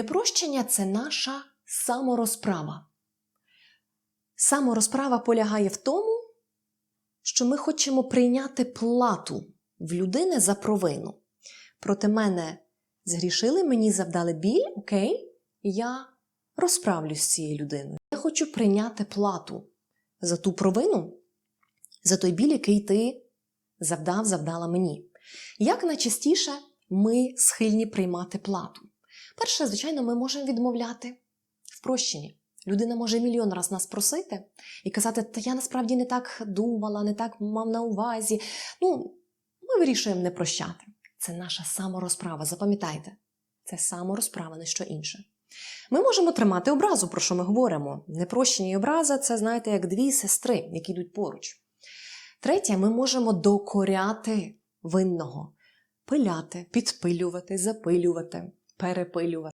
Непрощення це наша саморозправа. Саморозправа полягає в тому, що ми хочемо прийняти плату в людини за провину. Проти мене згрішили, мені завдали біль, окей, я розправлюсь з цією людиною. Я хочу прийняти плату за ту провину, за той біль, який ти завдав, завдала мені. Як найчастіше ми схильні приймати плату? Перше, звичайно, ми можемо відмовляти в прощенні. Людина може мільйон раз нас просити і казати, та я насправді не так думала, не так мав на увазі. Ну, ми вирішуємо не прощати. Це наша саморозправа. Запам'ятайте, це саморозправа, не що інше. Ми можемо тримати образу, про що ми говоримо. Непрощення і образа це, знаєте, як дві сестри, які йдуть поруч. Третє, ми можемо докоряти винного, пиляти, підпилювати, запилювати, перепилювати.